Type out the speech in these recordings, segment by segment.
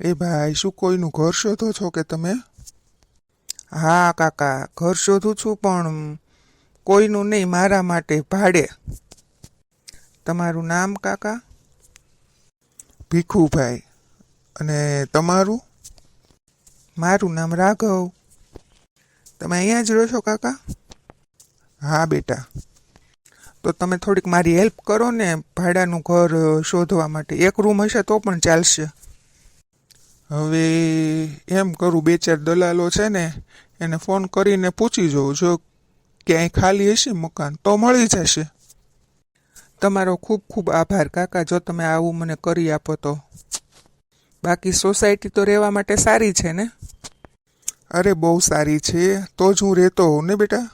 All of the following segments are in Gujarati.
એ ભાઈ, શું કોઈનું ઘર શોધો છો કે તમે? હા, કાકા, ઘર શોધું છું, પણ કોઈનું નહીં, મારા માટે ભાડે. તમારું નામ, કાકા? ભીખુભાઈ. અને તમારું? મારું નામ રાઘવ. તમે અહીંયા જ રહો છો, કાકા? હા, બેટા. તો તમે થોડીક મારી હેલ્પ કરો ને, ભાડાનું ઘર શોધવા માટે. એક રૂમ હશે તો પણ ચાલશે. હવે એમ કરું બે ચાર દલાલો છે ને એને ફોન કરીને પૂછી જોઉં જો ક્યાંય ખાલી હશે મકાન તો મળી જશે. તમારો ખૂબ ખૂબ આભાર કાકા જો તમે આવું મને કરી આપો તો. બાકી સોસાયટી તો રહેવા માટે સારી છે ને? અરે બહુ સારી છે તો જ હું રહેતો હોઉં ને બેટા?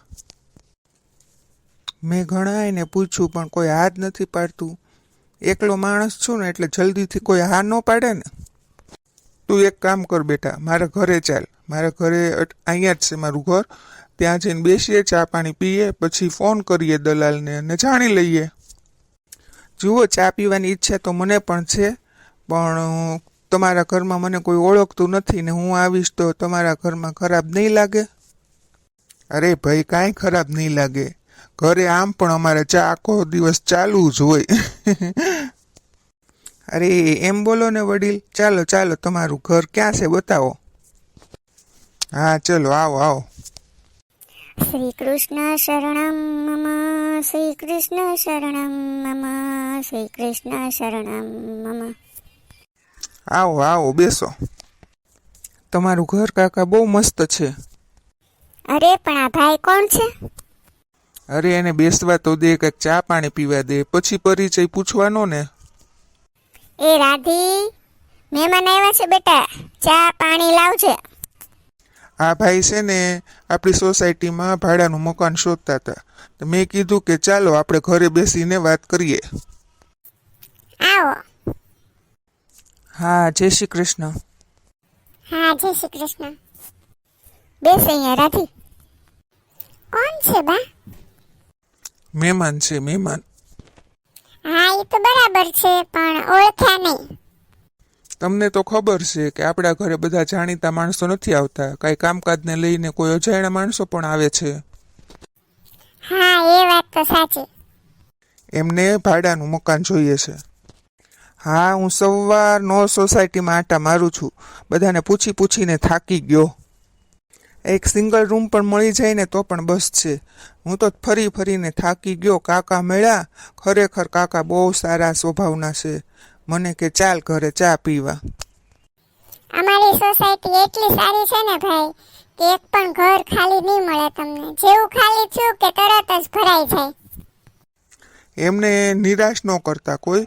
મેં ઘણા એને પૂછ્યું પણ કોઈ હાથ નથી પાડતું. એકલો માણસ છું ને એટલે જલ્દીથી કોઈ હા ન પાડે ને. તું એક કામ કર બેટા, મારા ઘરે ચાલ. મારા ઘરે અહીંયા જ છે મારું ઘર. ત્યાં જઈને બેસીએ, ચા પાણી પીએ, પછી ફોન કરીએ દલાલને અને જાણી લઈએ. જુઓ, ચા પીવાની ઈચ્છા તો મને પણ છે, પણ તમારા ઘરમાં મને કોઈ ઓળખતું નથી ને હું આવીશ તો તમારા ઘરમાં ખરાબ નહીં લાગે? અરે ભાઈ, કાંઈ ખરાબ નહીં લાગે. ઘરે આમ પણ અમારે ચા આખો દિવસ ચાલવું જ હોય. અરે એમ બોલો ને વડીલ. ચાલો ચાલો તમારું ઘર ક્યાં છે બતાવો. હા ચલો આવો આવો. શ્રી કૃષ્ણ શરણમ મમ શ્રી કૃષ્ણ શરણમ મમ શ્રી કૃષ્ણ શરણમ મમ. આવો આવો બેસો. તમારું ઘર કાકા બહુ મસ્ત છે. અરે પણ આ ભાઈ કોણ છે? અરે એને બેસવા તો દે કે ચા પાણી પીવા દે. પછી પરિચય પૂછવાનો ને. એ રાધી મહેમાન આવ્યા છે બેટા. ચા પાણી લાવજે. આ ભાઈ છે ને આપણી સોસાયટીમાં ભાડાનું મકાન શોધતા હતા. તો મેં કીધું કે ચાલો આપણે ઘરે બેસીને વાત કરીએ. આવો. હા જય શ્રી કૃષ્ણ. હા જય શ્રી કૃષ્ણ. બેસ અહીંયા રાધી. કોણ છે બા? મહેમાન છે મહેમાન. હા એ તો બરાબર છે પણ ઓળખ્યા નહીં. તમને તો ખબર છે કે આપણા ઘરે બધા જાણીતા માણસો નથી આવતા. કાંઈ કામકાજને લઈને કોઈ અજાણ્યા માણસો પણ આવે છે. હા એ વાત તો સાચી. એમને ભાડાનું મકાન જોઈએ છે. હા હું સવારનો સોસાયટીમાં આટા મારું છું. બધાને પૂછી પૂછીને થાકી ગયો. એક સિંગલ રૂમ પણ મળી જાય ને તો પણ બસ છે. હું તો ફરી ફરીને થાકી ગયો. કાકા મળ્યા. ખરેખર કાકા બહુ સારા સ્વભાવના છે. મને કે ચાલ ઘરે ચા પીવા. અમારી સોસાયટી એટલી સારી છે ને ભાઈ કે એક પણ ઘર ખાલી નહીં મળે તમને. જેવું ખાલી થયું કે તરત જ ભરાઈ જાય. એમને નિરાશ ન કરતા કોઈ.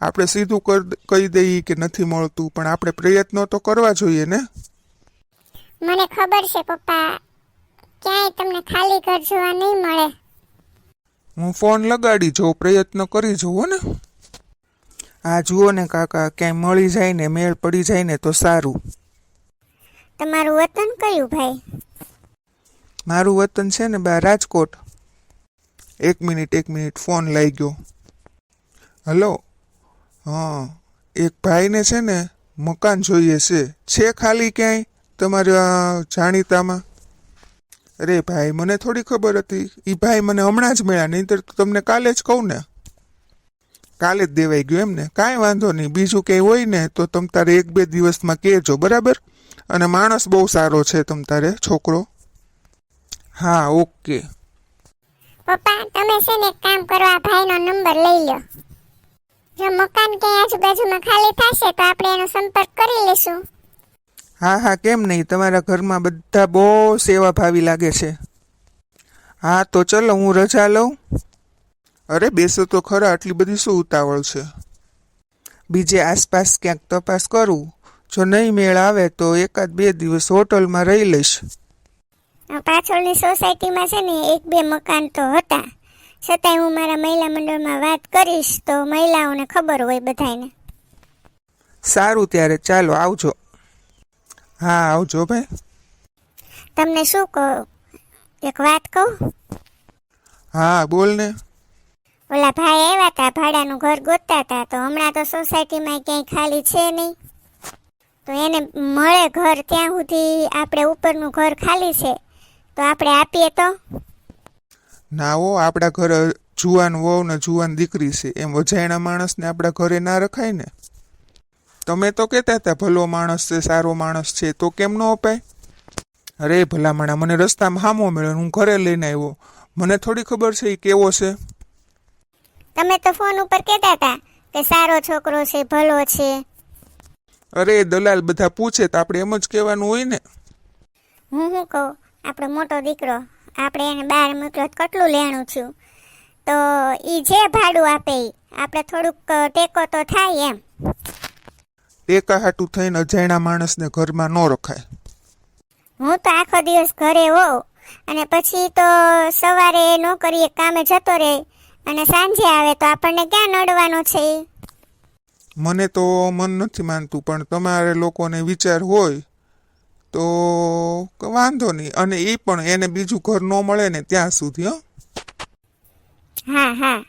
આપણે સીધું કહી દઈએ કે નથી મળતું પણ આપણે પ્રયત્નો તો કરવા જોઈએ ને? મને ખબર છે પપ્પા. ક્યાંય તમને ખાલી ઘર જોવા નહીં મળે. હું ફોન લગાડી જોઉં પ્રયત્ન કરી જોઉં ને. આ જુઓ ને કાકા ક્યાંય મળી જાય ને મેળ પડી જાય ને તો સારું. તમારું વતન કયું ભાઈ? મારું વતન છે ને બા રાજકોટ. એક મિનિટ એક મિનિટ ફોન લઈ ગયો. હલો. હા એક ભાઈને છે ને મકાન જોઈએ છે. છે ખાલી ક્યાંય? તમારા જાણીતામાં? અરે ભાઈ, મને થોડી ખબર હતી. એ ભાઈ મને હમણાં જ મળ્યા, નહીંતર તો તમને કાલે જ કહું ને. કાલે જ દેવાઈ ગયું એમ ને? કાંઈ વાંધો નહીં. બીજું કંઈ હોય ને, તો તમ તારે એક બે દિવસમાં કહેજો, બરાબર? અને માણસ બહુ સારો છે તમ તારે, છોકરો. હા, ઓકે. પપ્પા, તમે છે ને કામ કરો, આ ભાઈનો નંબર લઈ લો જો મકાન કે આજુબાજુમાં ખાલી થશે, તો આપણે એનો સંપર્ક કરી લેશું હા હા કેમ નહીં? તમારા ઘરમાં બધા બહુ સેવાભાવી લાગે છે. હા તો ચલો હું રજા લઉં. અરે બેસો તો ખરા આટલી બધી શું ઉતાવળ છે? બીજે આસપાસ ક્યાંક તપાસ કરું. જો નહીં મેળ આવે તો એકાદ બે દિવસ હોટલમાં રહી લઈશ. પાછળની સોસાયટીમાં છે ને એક બે મકાન તો હતા. છતાંય હું મારા મહિલા મંડળમાં વાત કરીશ તો મહિલાઓને ખબર હોય બધાને સારું ત્યારે ચાલો આવજો. હા આવજો ભાઈ. તમને શું કહું? એક વાત કહું? હા બોલ ને. ઓલા ભાઈ આવ્યા હતા ભાડાનું ઘર ગોતતા હતા તો હમણાં તો સોસાયટીમાં ક્યાંય ખાલી છે નહીં. તો એને મળે ઘર ત્યાં સુધી આપણે ઉપરનું ઘર ખાલી છે. તો આપણે આપીએ તો? ના હો આપણા ઘરે જુવાન વહુ ને જુવાન દીકરી છે. એમ વજાયણા માણસને આપણા ઘરે ના રખાય ને. તમે તો કહેતા હતા ભલો માણસ છે સારો માણસ છે. તો કેમ ન અપાય? અરે ભલામણા મને રસ્તામાં હામો મળ્યો હું ઘરે લઈને આવ્યો. મને થોડી ખબર છે એ કેવો છે. તમે તો ફોન ઉપર કહેતા હતા કે સારો છોકરો છે ભલો છે. અરે દલાલ બધા પૂછે તો આપણે એમ જ કહેવાનું હોય ને. હું શું કહું? આપણો મોટો દીકરો આપણે એને બહાર મોકલો કેટલું લેણું છું? તો એ જે ભાડું આપે આપણે થોડુંક ટેકો તો થાય એમ. ટેકા હાટું થઈને અજાણ્યા માણસને ઘરમાં ન રખાય. હું તો આખો દિવસ ઘરે હોઉં અને પછી તો સવારે નોકરીએ કામે જતો રહે અને સાંજે આવે તો આપણને ક્યાં નડવાનો છે? મને તો મન નથી માનતું પણ તમારે લોકોને વિચાર હોય તો વાંધો નહીં. અને એ પણ એને બીજું ઘર ન મળે ને ત્યાં સુધી હં? હા હા.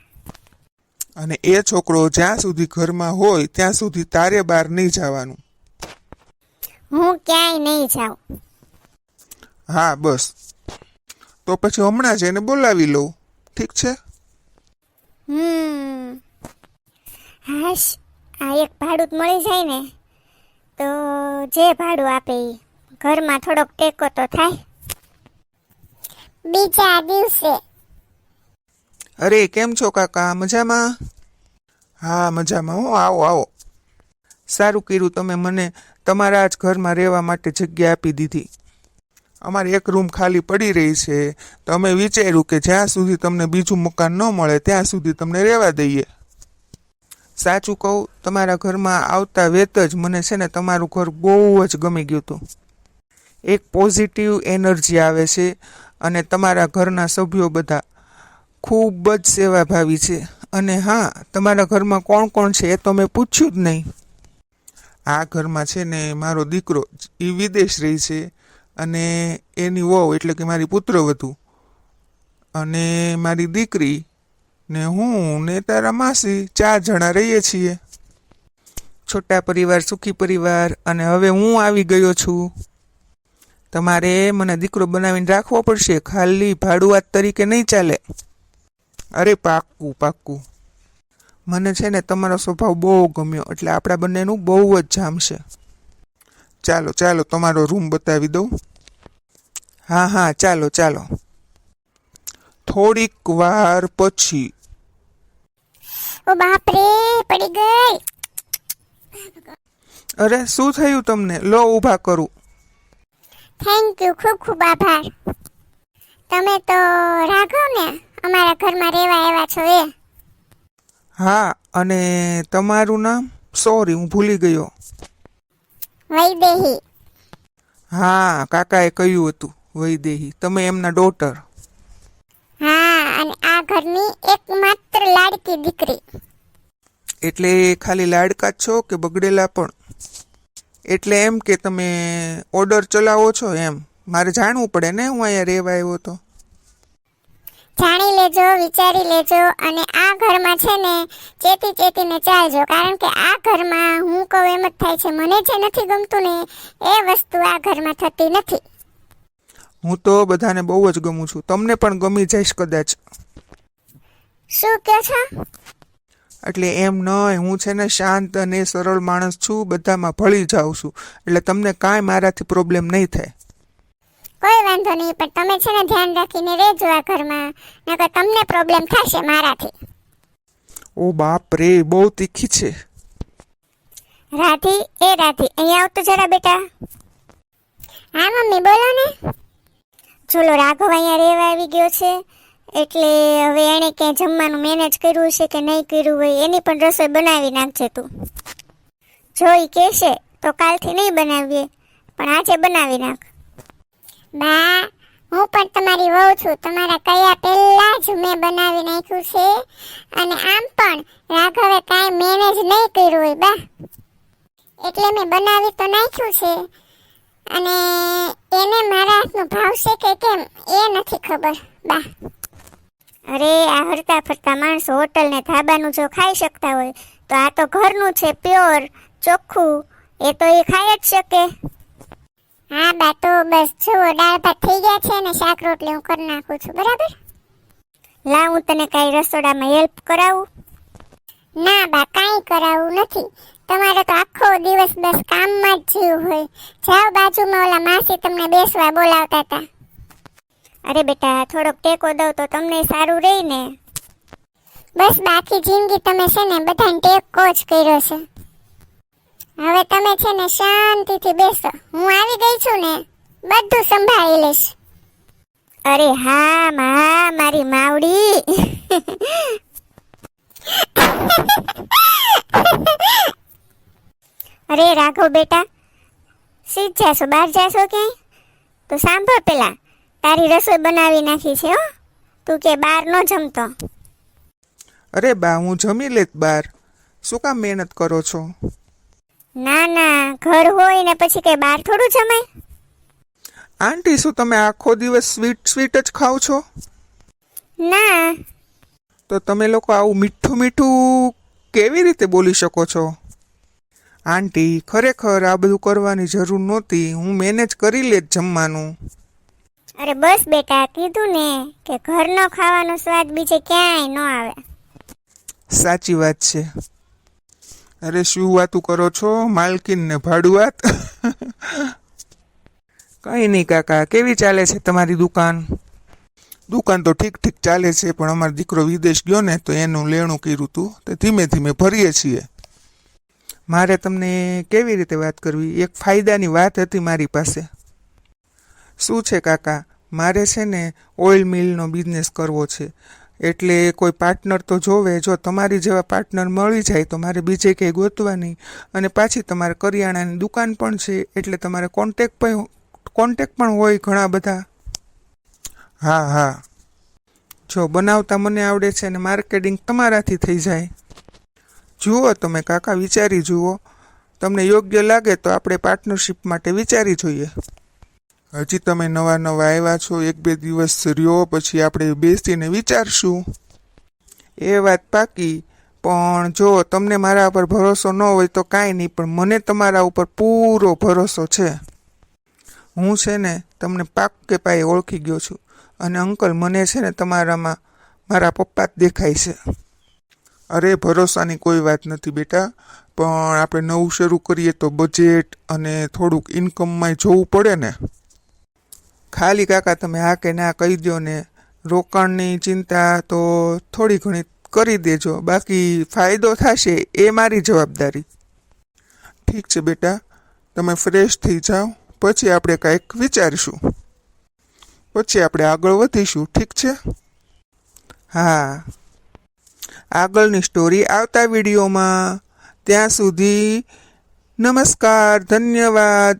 અને એ છોકરો જ્યાં સુધી ઘરમાં હોય ત્યાં સુધી તારે બહાર નહીં જવાનું. હું ક્યાંય નહીં જાઉં. હા બસ. તો પછી હમણાં જ એને બોલાવી લઉં. ઠીક છે? હમ. હાશ આ એક ભાડું જ મળી જાય ને તો જે ભાડું આપે એ ઘરમાં થોડોક ટેકો તો થાય. બીજા દિવસે. અરે, કેમ છો કાકા? મજામાં? હા, મજામાં હો. આવો આવો. સારું કર્યું તમે મને તમારા જ ઘરમાં રહેવા માટે જગ્યા આપી દીધી. અમારે એક રૂમ ખાલી પડી રહી છે. તો અમે વિચાર્યું કે જ્યાં સુધી તમને બીજું મકાન ન મળે, ત્યાં સુધી તમને રહેવા દઈએ. સાચું કહું, તમારા ઘરમાં આવતા વેત જ મને છે ને તમારું ઘર બહુ જ ગમી ગયું હતું. એક પોઝિટિવ એનર્જી આવે છે અને તમારા ઘરના સભ્યો બધા ખૂબ જ સેવાભાવી છે. અને હા, તમારા ઘરમાં કોણ કોણ છે એ તો મેં પૂછ્યું જ નહીં. આ ઘરમાં છે ને મારો દીકરો એ વિદેશ રહી છે અને એની વહુ એટલે કે મારી પુત્રવધુ અને મારી દીકરી ને હું ને તારા માસી ચાર જણા રહીએ છીએ. છોટા પરિવાર, સુખી પરિવાર અને હવે હું આવી ગયો છું. તમારે મને દીકરો બનાવીને રાખવો પડશે. ખાલી ભાડુઆત તરીકે નહીં ચાલે. અરે પાક્કું પાક્કું. મને છે ને તમારો સ્વભાવ બહુ ગમ્યો એટલે આપણા બંનેનું બહુ જ જામશે. ચાલો ચાલો તમારો રૂમ બતાવી દઉં. હા હા ચાલો ચાલો. થોડીક વાર પછી. ઓ બાપ રે પડી ગઈ. અરે શું થયું તમને? લો ઊભા કરું. થેન્ક યુ ખૂબ ખૂબ આભાર. તમે તો રાઘવ ને? અમારા ઘરમાં રહેવા આવ્યા છો એ. હા અને તમારું નામ? સોરી હું ભૂલી ગયો. વૈદેહી. હા કાકાએ કહ્યું હતું વૈદેહી. તમે એમના ડોટર હા અને આ ઘરની એકમાત્ર લાડકી દીકરી. એટલે ખાલી લાડકા છો કે બગડેલા પણ? એટલે એમ કે તમે ઓર્ડર ચલાવો છો એમ? મારે જાણવું પડે ને હું અહીંયા રહેવા આવ્યો તો? જાણી લેજો વિચારી લેજો અને આ ઘરમાં છે ને ચેતી ચેતીને ચાલજો. કારણ કે આ ઘરમાં હું કહું એમ જ થાય છે મને જે નથી ગમતું ને એ વસ્તુ આ ઘરમાં થતી નથી. હું તો બધાને બહુ જ ગમું છું. તમને પણ ગમી જઈશ કદાચ. શું કહો છો? એટલે એમ નહીં હું છે ને શાંત અને સરળ માણસ છું બધામાં ભળી જાઉં છું. એટલે તમને કાંઈ મારાથી પ્રોબ્લેમ નહીં થાય. કોઈ વાંધો નહીં પણ તમે છે ને ધ્યાન રાખીને રહેજો આ ઘરમાં. નકર તમને પ્રોબ્લેમ થશે મારાથી. ઓ બાપ રે બહુ તીખી છે. રાધી એ રાધી અહીંયા આવતો જરા બેટા. હા મમ્મી બોલો ને. ચલો રાઘવ અહીંયા રહેવા આવી ગયો છે. એટલે હવે એણે ક્યાંય જમવાનું મેનેજ કર્યું છે કે નહીં કર્યું હોય એની પણ રસોઈ બનાવી નાખજે તું. જો એ કહેશે તો કાલથી નહીં બનાવીએ પણ આજે બનાવી નાખ. બા, હું પણ તમારી વહુ છું. તમારા કયા પહેલા જ મેં બનાવી નાખ્યું છે. અને આમ પણ રાઘવે કાંઈ મેનેજ નહીં કર્યું હોય, બા. એટલે મેં બનાવી તો નાખ્યું છે. અને એને મારા હાથનું ભાવશે કે કેમ, એ નથી ખબર, બા. અરે, આ હરતા ફરતા માણસો હોટલ ને ધાબાનું જો ખાઈ શકતા હોય, તો આ તો ઘરનું છે પ્યોર ચોખ્ખું. એ તો એ ખાઈ જ શકે. હા બા તો બસ જુઓ દાળ ભાત થઈ ગયા છે ને શાક રોટલી હું કરી નાખું છું બરાબર? લા હું તને કાંઈ રસોડામાં હેલ્પ કરાવું? ના બા કાંઈ કરાવવું નથી. તમારે તો આખો દિવસ બસ કામમાં જ જીવ હોય. જાઓ બાજુમાં ઓલા માસી તમને બેસવા બોલાવતા હતા. અરે બેટા થોડોક ટેકો દઉં તો તમને સારું રહે ને. બસ બાકી જિંદગી તમે છે ને બધાને ટેકો જ કર્યો છે. હવે તમે છે ને શાંતિથી બેસો. હું આવી ગઈ છું ને, બધું સંભાળી લઈશ. અરે હા, મા, મારી માવડી. અરે રાઘવ બેટા, સીધ જાશો, બહાર જાશો કે તો સાંભળ પેલા, તારી રસોઈ બનાવી નાખી છે હો. તું કે બહાર ન જમતો. અરે બા, હું જમી લેત બાર શું કામ મહેનત કરો છો? ના ના ઘર હોય ને પછી કઈ બહાર થોડું જમાય. આંટી શું તમે આખો દિવસ સ્વીટ સ્વીટ જ ખાઓ છો? ના. તો તમે લોકો આવું મીઠું મીઠું કેવી રીતે બોલી શકો છો? આંટી ખરેખર આ બધું કરવાની જરૂર નહોતી. હું મેનેજ કરી લેત જમવાનું. અરે બસ બેટા કીધું ને કે ઘરનો ખાવાનો સ્વાદ બીજે ક્યાંય ન આવે. સાચી વાત છે. અરે શું વાતું કરો છો? માલકીન ને ભાડું વાત કંઈ નહીં કાકા, કેવી ચાલે છે તમારી દુકાન? દુકાન તો ઠીક ઠીક ચાલે છે, પણ અમારો દીકરો વિદેશ ગયો ને તો એનું લેણું કર્યું હતું તે ધીમે ધીમે ભરીએ છીએ. મારે તમને કેવી રીતે વાત કરવી? એક ફાયદાની વાત હતી મારી પાસે. શું છે કાકા? મારે છે ને ઓઇલ મિલનો બિઝનેસ કરવો છે. એટલે કોઈ પાર્ટનર તો જોવે, જો તમારી જેવા પાર્ટનર મળી જાય તો મારે બીજે કંઈ ગોતવાની. અને પાછી તમારે કરિયાણાની દુકાન પણ છે, એટલે તમારે કોન્ટેક પણ કોન્ટેક પણ હોય ઘણા બધા. હા હા. જો બનાવતા મને આવડે છે અને માર્કેટિંગ તમારાથી થઈ જાય. જુઓ તમે કાકા વિચારી જુઓ. તમને યોગ્ય લાગે તો આપણે પાર્ટનરશિપ માટે વિચારી જોઈએ. હજી તમે નવા નવા આવ્યા છો, એક બે દિવસ રહ્યો, પછી આપણે બેસીને વિચારશું. એ વાત પાકી. પણ જો તમને મારા ઉપર ભરોસો ન હોય તો કાંઈ નહીં, પણ મને તમારા ઉપર પૂરો ભરોસો છે. હું છે ને તમને પાક કે પાયે ઓળખી ગયો છું અને અંકલ મને છે ને તમારામાં મારા પપ્પા જ દેખાય છે. અરે, ભરોસાની કોઈ વાત નથી બેટા, પણ આપણે નવું શરૂ કરીએ તો બજેટ અને થોડુંક ઇન્કમમાં જોવું પડે ને. ખાલી કાકા, તમે હા કે ના કહી દો ને. રોકાણની ચિંતા તો થોડી ઘણી કરી દેજો. બાકી ફાયદો થશે એ મારી જવાબદારી. ઠીક છે બેટા, તમે ફ્રેશ થઈ જાઓ. પછી આપણે કાંઈક વિચારીશું. પછી આપણે આગળ વધીશું. ઠીક છે? હા. આગળની સ્ટોરી આવતા વિડીયોમાં. ત્યાં સુધી નમસ્કાર, ધન્યવાદ.